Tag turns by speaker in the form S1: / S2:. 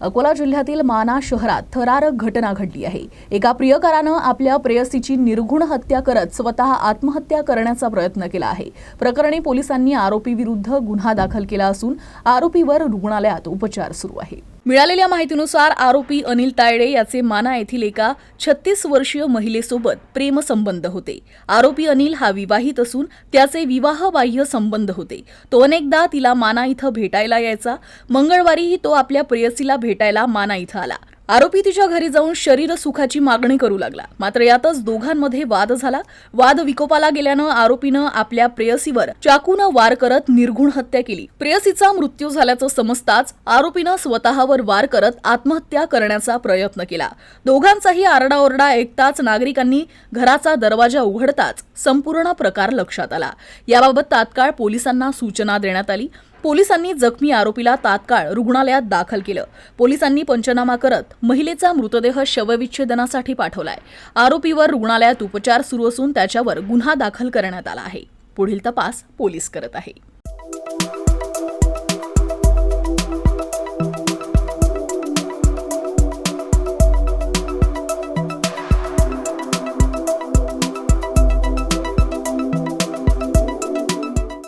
S1: अकोला जिल्ह्यातील माना शहरात थरारक घटना घडली आहे. एका प्रियकरानं आपल्या प्रेयसीची निर्घुण हत्या करत स्वतः आत्महत्या करण्याचा प्रयत्न केला आहे. प्रकरणी पोलिसांनी आरोपीविरुद्ध गुन्हा दाखल केला असून आरोपीवर रुग्णालयात उपचार सुरू आहे. मिळालेल्या माहितीनुसार आरोपी अनिल तायडे याचे माना येथील एका छत्तीस वर्षीय महिलेसोबत प्रेमसंबंध होते. आरोपी अनिल हा विवाहित असून त्याचे विवाहबाह्य संबंध होते. तो अनेकदा तिला माना इथं भेटायला यायचा. मंगळवारीही तो आपल्या प्रेयसीला भेटायला माना इथं आला. आरोपी तिच्या घरी जाऊन शरीर सुखाची मागणी करू लागला. मात्र यातच दोघांमध्ये वाद झाला. वाद विकोपाला गेल्यानं आरोपीनं आपल्या प्रेयसीवर चाकूनं वार करत निर्घुण हत्या केली. प्रेयसीचा मृत्यू झाल्याचं समजताच आरोपीनं स्वतःवर वार करत आत्महत्या करण्याचा प्रयत्न केला. दोघांचाही आरडाओरडा ऐकताच नागरिकांनी घराचा दरवाजा उघडताच संपूर्ण प्रकार लक्षात आला. याबाबत तात्काळ पोलिसांना सूचना देण्यात आली. पोलिसांनी जखमी आरोपीला तात्काळ रुग्णालयात दाखल केलं. पोलिसांनी पंचनामा करत महिलेचा मृतदेह शवविच्छेदनासाठी पाठवलाय. आरोपीवर रुग्णालयात उपचार सुरू असून त्याच्यावर गुन्हा दाखल करण्यात आला आहे. पुढील तपास पोलीस करत आहे.